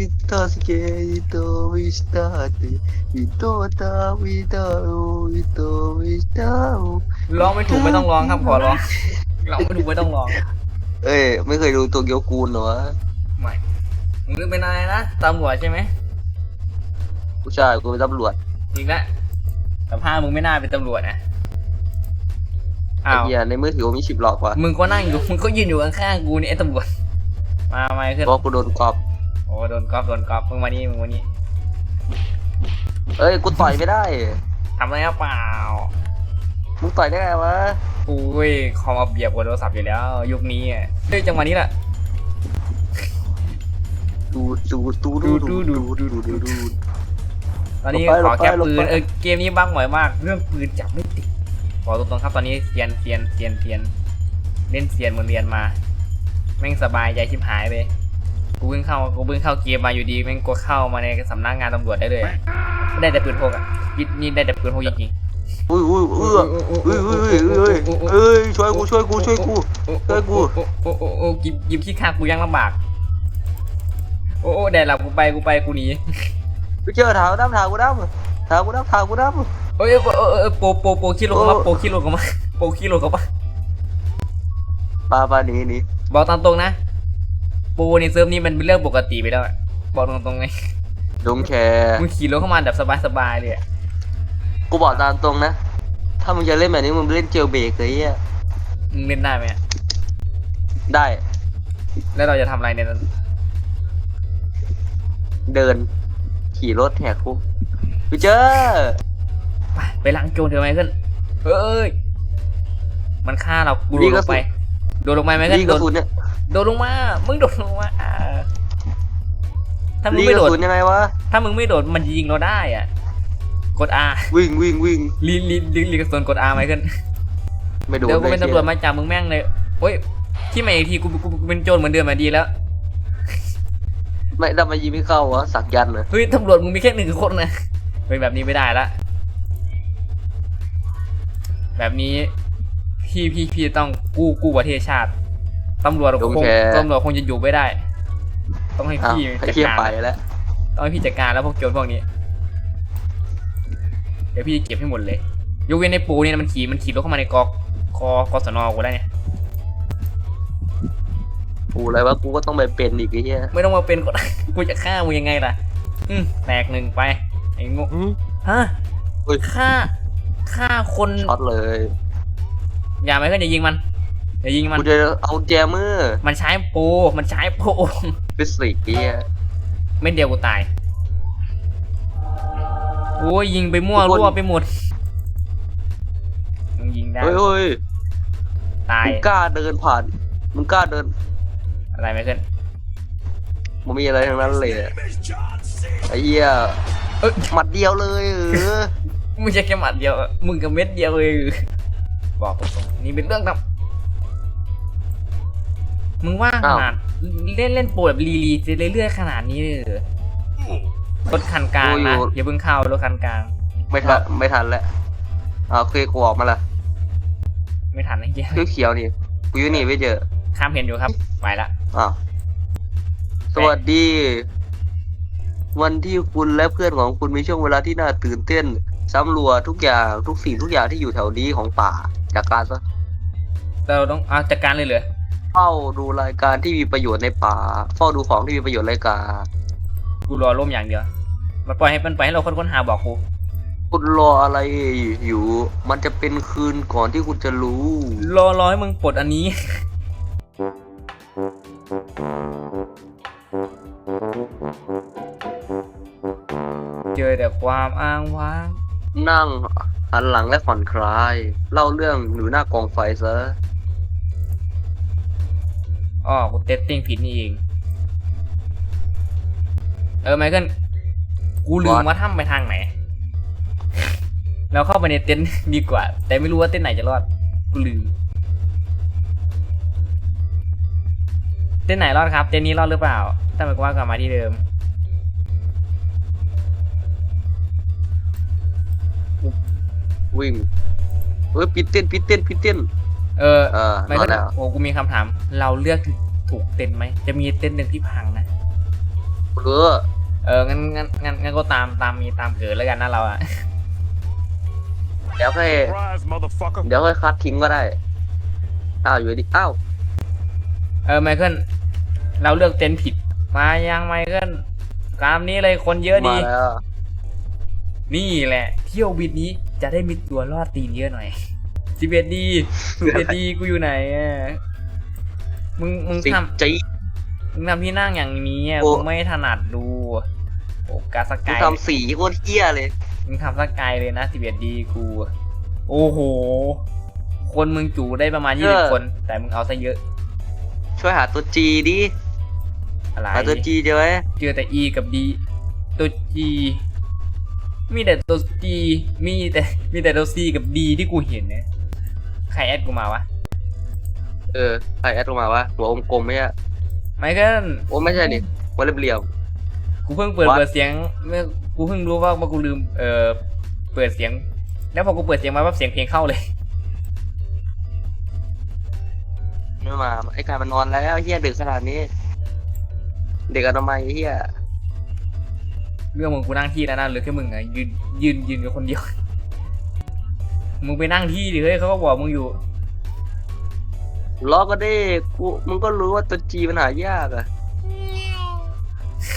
Vita skate vistate Vito ta vita vito vita ร้องไม่ถูกไม่ต้องร้องครับขอร้องร้องไม่ถูกไม่ต้องร้องเอ้ยไม่เคยดูตัวเกียวกูลเหรอวะไม่มึงเป็นอะไรนะตำรวจใช่ไหมผู้ชายกูเป็นตำรวจอีกแล้วแต่ผ้าพมึงไม่น่าเป็นตำรวจนะไอ้อ้าวเหี้ยในมือถือผมมีชิบหลอกว่ะมึงก็นั่งอยู่มึงก็ยืนอยู่ข้างๆกูนี่ไอ้ตำรวจมาไม่ขึ้น เพราะกูโดนกรอบ โอ้โดนกอล์ฟโดนกอล์ฟมึงมานี่มึงมานี่เอ้ย กูต่อยไม่ได้ ทำอะไรหรือเปล่ามึงต่อยได้ไงวะ อุ้ยคอมเอาเปรียบกว่าโทรศัพท์อยู่แล้ว ยุคนี้อะเฮ้ยจังหวะนี้แหละ ดูดูดูดูดูดูดูดูดูดู ตอนนี้หลบไปขอแค่หลบไปปืนหลบไป เออเกมนี้บั๊กบ่อยมาก เรื่องปืนจับไม่ติดขอตรงๆครับตอนนี้เซียนเซียนเซียนเซียนเล่นเซียนเหมือนเรียนมา แม่งสบายใจชิบหายเลย กูเพิ่งเข้ากูเพิ่งเข้าเกมมาอยู่ดีแม่งกูเข้ามาในสำนักงานตำรวจได้เลยได้แต่ปืนพกอะนี่นี่ได้แต่ปืนพกจริงอุ้ยอุ้ยๆอุ้ยอุ้ยอุ้ยอุ้ยอุ้ยเอ้ยช่วยกูช่วยกูช่วยกูช่วยกูโอ้โอ้โอ้โอ้กิบกิบขี้ข้างกูยังลำบาก โอ้โอ้แดดหลับกูไปกูไปกูหนีไปเจอถาวดำถาวกูดำถาวกูดำถาวกูดำเอ้ยเออเออเออโปโปโปขี้โลกมาโปขี้โลกมาโปขี้โลกมาปาปาหนีหนีบอกตามตรงนะ ปูในเซิร์ฟนี้มันเป็นเรื่องปกติไปแล้วอะบอกตรงๆเลยดงแชร์มึงขี่รถเข้ามาแบบสบายๆเลยอะกูบอกตามตรงนะ ถ้ามึงจะเล่นแบบนี้มึงเล่นเจลเบรกเลยอะมึงเล่นได้ไหมอะได้แล้วเราจะทำอะไรในนั้นเดิน ขี่รถแหกคุกไปเจอไปไปล้างโจรเถอะไหมขึ้นเอ้ยมันฆ่าเรากูโดดลงไปโดดลงไปไหมขึ้นลีกโดระดสุนเนี่ย โดดลงมา มึงโดดลงมาถ้ามึงลีกไม่ระโดดสุนยังไงวะ ถ้ามึงไม่โดดมันจะยิงเราได้อะ กด R วิ่งวิ่งวิ่งลีลีลีลีกระสุนกด R ไหมขึ้น ไม่โดนเดี๋ยวกูเป็นลตำรวจมาจับมึงแม่งเลยโอ้ย ที่มาอีกทีกูกูกูเป็นโจรเหมือนเดิมมาดีแล้ว ไม่ทำไมยิงไม่เข้าวะสักยันต์เหรอเฮ้ยตำรวจมึงมีแค่หนึ่งคนนะเป็นแบบนี้ไม่ได้ละ แบบนี้พี่พี่พี่ต้องกู้กู้ประเทศชาติ ตำรวจคงตำรวจคงจะอยู่ไม่ได้ ต้องให้อ้าวพี่ไอ้จัดเชี่ยการไปแล้วต้องให้พี่จัดการแล้วพวกโจรพวกนี้ เดี๋ยวพี่เก็บให้หมดเลยยกเว้นในปูเนี่ยมันขี่มันขี่รถเข้ามาในกอกกอกสนอกูได้เนี่ยกูอะไรวะกูก็ต้องไปเป็นอีกไอ้เหี้ยไม่ต้องมาเป็นก็กูจะฆ่ามึงยังไงล่ะอืมแตกหนึ่งไปไอ้โงูฮะเฮ้ยฆ่าฆ่าคนช็อตเลย อย่าไปก็อย่ายิงมัน อย่ายิงมัน กูจะเอาแจมือมันใช้โปรมันใช้โปรฟิสิกส์ไอ้เหี้ยไม่เดียวกูตาย โอ้ยยิงไปมั่วทุกคนรั่วไปหมดมึงยิงได้ เฮ้ยเฮ้ยตาย มึงกล้าเดินผ่าน มึงกล้าเดิน อะไรไม่ขึ้นมันมีอะไรทั้งนั้นเลยอะไอ้เหี้ยเอ้ย หมัดเดียวเลยเออ มึงจะแค่หมัดเดียวอะมึงกับเม็ดเดียวเลยบอกตรงๆนี่เป็นเรื่องทำมึ งว่าขนาดเล่นเล่นโปรแบบรีรีจะเรื่อยๆขนาดนี้เลยเหรอรถคันกลางนะอย่าเพิ่งเข้ารถคันกลาง ไม่ทันไม่ทันแล้วอ่าโอเคกูออกมาละไม่ทันไอ้เหี้ยเขียวเขียวๆนี่กูอยู่นี่ไม่เจอข้ามเห็นอยู่ครับไปละอ่าวสวัสดี วันที่คุณและเพื่อนของคุณมีช่วงเวลาที่น่าตื่นเต้นสำรวจทุกอย่างทุกสิ่งทุกอย่างที่อยู่แถวนี้ของป่าจากการซะเราต้องเอาจัดการเลยเหรอ เฝ้าดูรายการที่มีประโยชน์ในป่า เฝ้าดูของที่มีประโยชน์ในกากูรอร่มอย่างเดียว มันปล่อยให้มันไปให้เราค้นค้นหาบอกกูคุณรออะไรอยู่ มันจะเป็นคืนก่อนที่คุณจะรู้ รอรอให้มึงปลดอันนี้ เจอแต่ความอ้างว้าง นั่งหันหลังและผ่อนคลาย เล่าเรื่องหนูหน้ากองไฟซะ อ๋อกูเตตติ้งผิดนี่เอง เออไมเคิลกูลืม What? ว่าถ้ำไปทางไหน เราเข้าไปในเต็นท์ดีกว่า แต่ไม่รู้ว่าเต็นท์ไหนจะรอด กูลืม เต็นท์ไหนรอดครับ เต็นท์นี้รอดหรือเปล่า ถ้ามันก็ว่ากลับมาที่เดิมวิ่งเฮ้ยปิดเต้นปิดเต้นปิดเต้น เออเออไมนอเคินลแล้ว โอ้กูมีคำถาม เราเลือกถูกเต็นท์ไหม จะมีเต็นท์หนึ่งที่พังนะกูเออเออ งั้นงั้นงั้นงั้นก็ตามตามมีตามเกิดแล้วกันนะเราอะ เดี๋ยวค่อย Surprise, motherfucker. เดี๋ยวค่อยคัดทิ้งก็ได้ อ้าวอยู่ดี อ้าว เออไมเคิลเราเลือกเต็นท์ผิด มายังไมเคิลกรามนี้เลยคนเยอะดี มาแล้ว นี่แหละ เที่ยวบิดนี้จะได้มีตัวรอดตีนเยอะหน่อย สิบเอ็ดดีสิบเอ็ดดีกูอยู่ไหนอะมึงมึงสิทำจีมึงทำที่นั่งอย่างนี้อะโอ้กูไม่ถนัดดูโอ้กาสกูกายทำสีโคตรเหี้ยเลยมึงทำสกายเลยนะสิบเอ็ดดีกูโอ้โห คนมึงจูได้ประมาณเอยี่สิบอคน แต่มึงเอาซะเยอะ ช่วยหาตัวจีดิอะไรหาตัวจีเจอไหมเจอแต่ E กับ D ตัว G มีแต่ตัว G มีแต่มีแต่ตัว C กับ D ที่กูเห็นเนี่ย ใครแอดกูมาวะ เออใครแอดลงมาวะหัวอมกลมไหมอะไมเคิล โอ้ไม่ใช่นี่หัวเรียบ กูเพิ่งเปิด What? เปิดเสียงเมื่อกูเพิ่งรู้ว่าว่ากูลืมเอ่อเปิดเสียง แล้วพอกูเปิดเสียงมาปั๊บเสียงเพลงเข้าเลย ๆไม่มาไอ้กายมันนอนแล้วเหี้ยดึกขนาดนี้ เด็กอนามัยเหี้ยเรื่องมึงกูนั่งที่แล้วนะเหลือแค่มึงอะยืนยืนยืนอยู่คนเดียว มึงไปนั่งที่ดิเฮ้ยเขาก็บอกมึงอยู่ล้อก็ได้กูมึงก็รู้ว่าตัวจีมันหายากอะ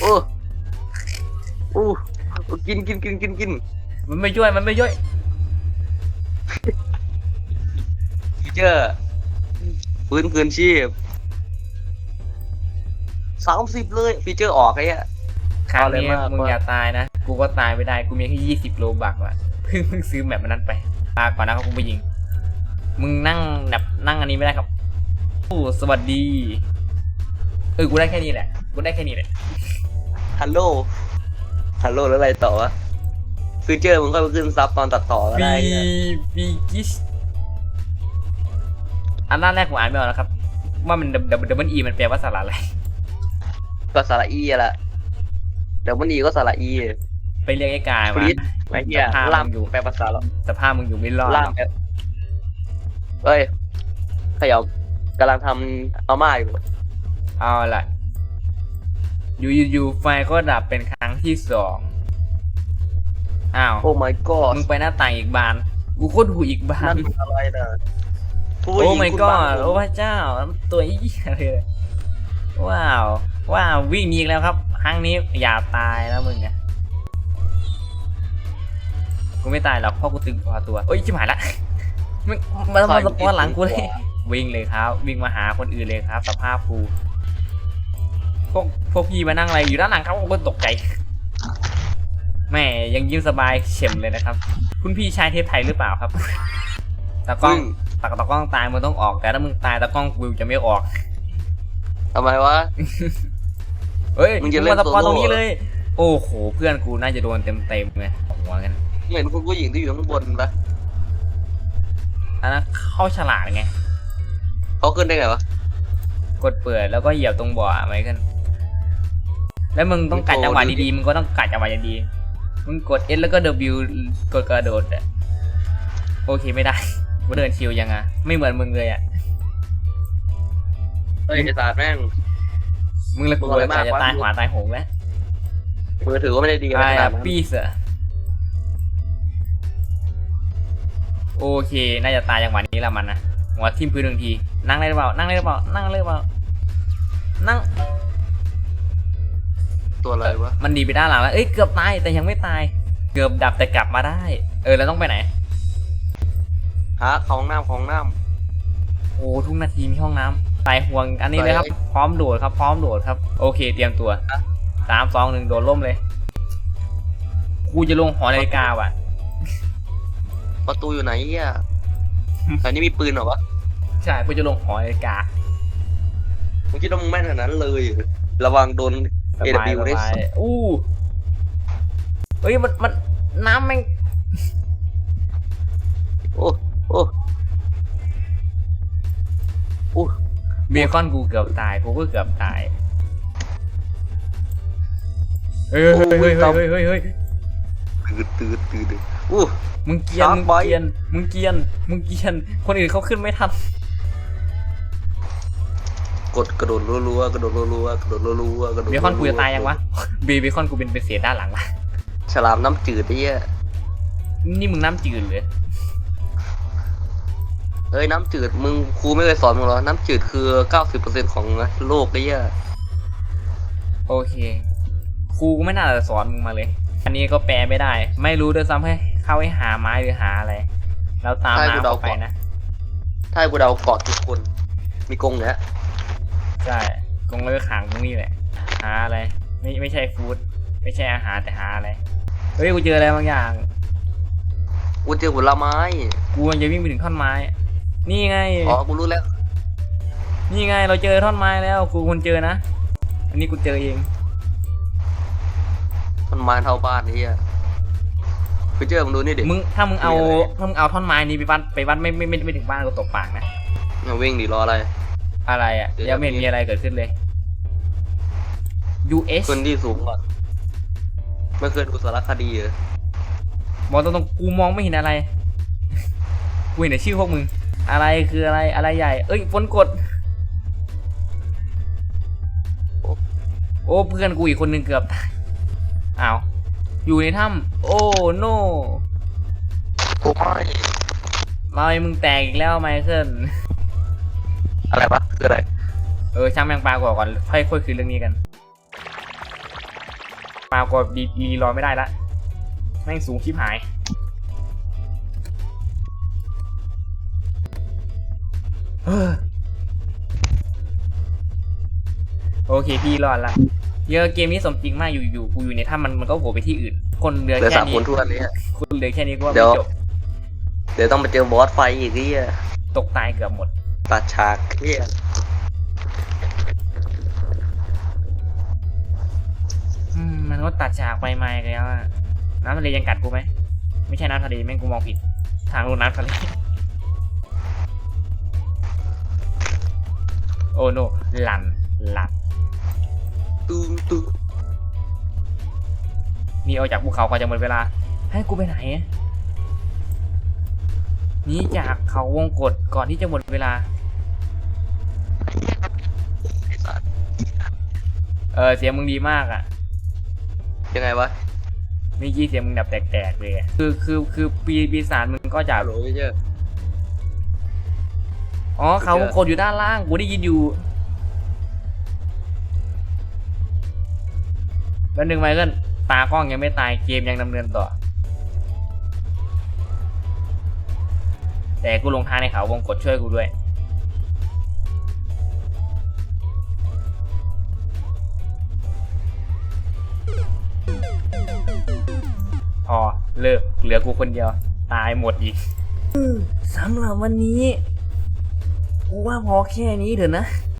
โอ้โอ้กินกินกินกินกินมันไม่ช่วยมันไม่ช่วยฟีเจอร์ฟื้นคืนชีพสามสิบเลย ฟีเจอร์ออกไอ้เหี้ยคราวเอาเลยนี้มากมึงว่า อย่าตายนะ กูก็ตายไม่ได้ กูมีแค่ยี่สิบโลบักว่ะเพิ่งเพิ่งซื้อแบบนั้นไป ลาก่อนนะครับคุณผู้หญิง มึงนั่งแบบนั่งอันนี้ไม่ได้ครับโอ้สวัสดี เออ กูได้แค่นี้แหละ กูได้แค่นี้แหละ ฮัลโหล ฮัลโหลแล้วอะไรต่อวะฟีเจอร์มึงก็ไปขึ้นซับตอนตัดต่อก็ปีได้เหี้ยปีกิชอันแรกผมอ่านไม่ออกนะครับ ว่ามันดับดับมันอีมันแปลว่าสาระอะไร ก็สระอีอะแหละเดี๋ยวมันอีก็สระอี ไปเรียกไอ้กายฟมารีดไอ้เหี้ยสภาพล่ามมึงอยู่แปลภาษาแล้วสภาพมึงอยู่ไม่รอดหรล่าอมกแปลเอ้ยขยับกำลังทำอาม่าอยู่เอาล่ะอยู่อยู่อยู่ไฟก็ดับเป็นครั้งที่สองอ้าวโอ้ my god มึงไปหน้าต่างอีกบานกูโคตรหูอีกบานั่นนมันอะไรนะผู้หโอ้ญิง my คุณ god บ้าโอ้พระเจ้าตัวอี้ยเลย ว้าวว้าววิ่งหนีอีกแล้วครับ ครั้งนี้อย่าตายนะมึงอะ กูไม่ตายหรอกเพราะกูตึงพอตัวโอ้ยชิบหายละมึงมันมาสปอนหลังกูเลยวิ่งเลยครับ วิ่งมาหาคนอื่นเลยครับ สภาพกูพวกพวกพี่มานั่งอะไรอยู่ด้านหลังครับผมก็ตกใจแม่ยังยิ้มสบายเฉมเลยนะครับ คุณพี่ใช้เทปไทยหรือเปล่าครับตากล้องมึงตากตากล้องตายมันต้องออกแต่ถ้ามึงตายตากล้องกูจะไม่ออกทำไมวะเฮ้ยมึงจะเล่นมาตะกอนโซโล่ตรงนี้เลย โอ้โหเพื่อนกูน่าจะโดนเต็มเต็มๆเลยหัวกัน เห็นคุณผู้หญิงที่อยู่ข้างบนปะอันนั้นเข้าฉลาดไง เขาขึ้นได้ไงวะ กดเปิดแล้วก็เหยียบตรงบ่อไหมกันแล้วมึงต้องกัดจังหวะดีๆ มึงก็ต้องกัดจังหวะดีๆมึงกด S แล้วก็ W กดกระโดดอะโอเคไม่ได้กูเดินชิวยังอะไม่เหมือนมึงเลยอะเฮ้ยไอ้สารแม่ง มึงละกูมึงอะไรเลยมากจะวะตายหัวตายโหงแล้วมือถือก็ไม่ได้ดีไอ้ขนาดนั้นปีเสอ โอเค น่าจะตายจังหวะนี้ละมันนะหัวทิ่มพื้นหนึ่งที นั่งได้หรือเปล่า นั่งได้หรือเปล่า นั่งได้หรือเปล่า นั่ง ตัวอะไรวะ มันดีไปด้านหลังแล้ว เอ้ย เกือบตาย แต่ยังไม่ตาย เกือบดับแต่กลับมาได้ เออ แล้วต้องไปไหนหาของน้ำของน้โอ้ทุกนาทีมีห้องน้ำตายห่วง อันนี้เลยครับไปพร้อมโดดครับ พร้อมโดดครับ โอเค เตรียมตัวสามสองหนึ่งโดดล่มเลย กูจะลงหอนาฬิกาว่ะำ ประตูอยู่ไหนอะแต่นี่มีปืนเหรอวะใช่กูจะลงหอนาฬิกามึงคิดว่ามึงแม่นขนาดนั้นเลย ระวังโดนสบาย AW สได้บายอู้เฮ้ยมันมันน้ำแม่งโอ้โอ้โอ้เบคอนกูเกือบตายกูก็เกือบตายเฮ้ยเฮ้ยเฮ้ยเฮ้ยเฮ้ยเฮ้ยเฮ้ยตื่นตื่นตื่นตื่น อู้ มึงเกรียน Shark มึง Boy เกรียน มึงเกรียน มึงเกรียน คนอื่นเขาขึ้นไม่ทัน กดกระโดดรัวๆกระโดดรัวๆกระโดดรัวๆกระโดดเบคอนกูจะตายยังวะเบเบคอนกูเป็นเป็นเศษด้านหลังวะฉลามน้ำจืดไอ้เหี้ยนี่มึงน้ำจืดเลยเอ้ยน้ำจืดมึงครูไม่เคยสอนมึงเหรอ น้ำจืดคือเก้าสิบเปอร์เซ็นต์ของโลกไอ้เหี้ยโอเค ครูก็ไม่น่าจะสอนมึงมาเลย อันนี้ก็แปลไม่ได้ ไม่รู้ด้วยซ้ำให้ เข้าให้หาไม้หรือหาอะไรแล้วตามน้ำเข้าไปนะ ถ้าให้กูเดาเกาะทุกคน มีกรงเนี้ยใช่กงเลิกขังตรงนี้แหละ หาอะไร ไม่ไม่ใช่ฟู้ดไม่ใช่อาหารแต่หาอะไร เฮ้ยกูเจออะไรบางอย่าง กูเจอผลไม้ กูมันจะวิ่งไปถึงท่อนไม้ นี่ไง อ๋อ กูรู้แล้ว นี่ไงเราเจอท่อนไม้แล้ว กูคนเจอนะ อันนี้กูเจอเองต้นไม้เท่าบ้านไอ้เหี้ยกูเจอมึงดูนี่ดิ มึงถ้ามึงเอามีอะไร ถ้ามึงเอาท่อนไม้นี้ไปวัดไปวัดไม่ไม่ไม่ไม่ถึงบ้านกูตกปากนะ มาวิ่งดิรออะไร อะไรอะเดี๋ยว ยังไม่เห็นจะมีมีอะไรเกิดขึ้นเลย US ขึ้นที่สูงก่อนไม่เคยดูสารคดีเหรอบอกตรงๆกูมองไม่เห็นอะไร กูเห็นแต่ชื่อพวกมึง อะไรคืออะไรอะไรใหญ่ เอ้ยฝนกด โอ้เพื่อนกูอีกคนนึงเกือบตายอ้าว อยู่ในถ้ำโอ้โนโอ้ยมาไอ้มึงแตกอีกแล้วไมเคิลอะไรวะคืออะไร เออช่างแมงปลาก่อนก่อนค่อยค่อยคืนเรื่องนี้กันปลาก็ดีดีรอไม่ได้ละแม่งสูงชิบหายเฮ้อโอเคพี่รอดละ เยอะเกมนี้สมจริงมากอยู่อยู่กูอยู่ในถ้ำมันมันก็โผล่ไปที่อื่น คนเหลือเหลือแค่สามนี้คนทุกวันนี้คนเหลือแค่นี้ก็ว่าเดี๋ไม่ยว จบเดี๋ยวต้องไปเจอบอสไฟอีกไอ้เหี้ยตกตายเกือบหมด ตัดฉากเหี้ยอืมมันก็ตัดฉากไปมาอีกแล้วอะน้ำทะเลยังกัดกูไหมไม่ใช่น้ำทะเลแม่งกูมองผิด ทางลงน้ำทะเลโอ้โนหลันหลัน ตุ้มตุ้มนี่เอาจากภูเขาก่อนจะหมดเวลา ให้กูไปไหนอะหนี่จากเขาวงกฏก่อนที่จะหมดเวลา ไอ้สัตว์เออเสียงมึงดีมากอะยังไงวะเมื่อกี้เสียงมึงแบบแตกๆเลยอะคือคือคือปีปีศาจมึงก็จะฮัลโหลไอ้เหี้ยอ๋อเขาวงกฏอยู่ด้านล่างกูได้ยินอยู่ แล้วหนึ่งไมเคิลตากล้องยังไม่ตายเกมยังดำเนินต่อ แต่กูลงทางในเขาวงกดช่วยกูด้วย พอเลิกเหลือกูคนเดียว ตายหมดอีกสำหรับวันนี้ กูว่าพอแค่นี้เถอะนะ